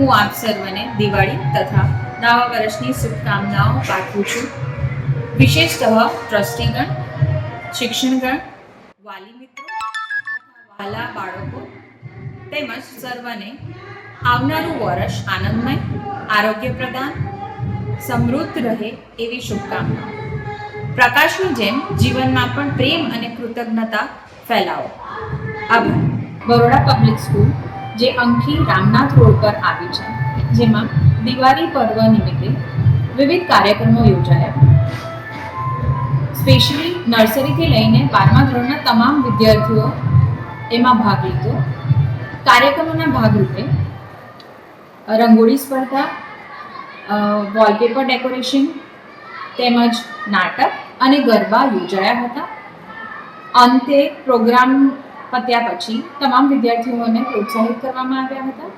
હું આપ સર્વને દિવાળી તથા નવા વર્ષની શુભકામનાઓ પાઠવું છું. વિશેષતઃ ટ્રસ્ટીગણ, શિક્ષણગણ, વાલી મિત્રો વાલા બાળકો તેમજ સર્વને આવનારું વર્ષ આનંદમય આરોગ્ય પ્રદાન સમૃદ્ધ રહે એવી શુભકામનાઓ. પ્રકાશની જેમ જીવનમાં પણ પ્રેમ અને કૃતજ્ઞતા ફેલાવો. આભાર. Baroda public school. જે અંખી રામનાથ રોડ પર આવી છે, જેમાં દિવાળી પર્વ નિમિત્તે વિવિધ કાર્યક્રમો યોજાયા. સ્પેશિયલી નર્સરીથી લઈને બારમા ધોરણના તમામ વિદ્યાર્થીઓ એમાં ભાગ લીધો. કાર્યક્રમોના ભાગરૂપે રંગોળી સ્પર્ધા વોલપેપર ડેકોરેશન તેમજ નાટક અને ગરબા યોજાયા હતા. અંતે પ્રોગ્રામ પત્યા પછી તમામ વિદ્યાર્થીઓને પ્રોત્સાહિત કરવામાં આવ્યા હતા.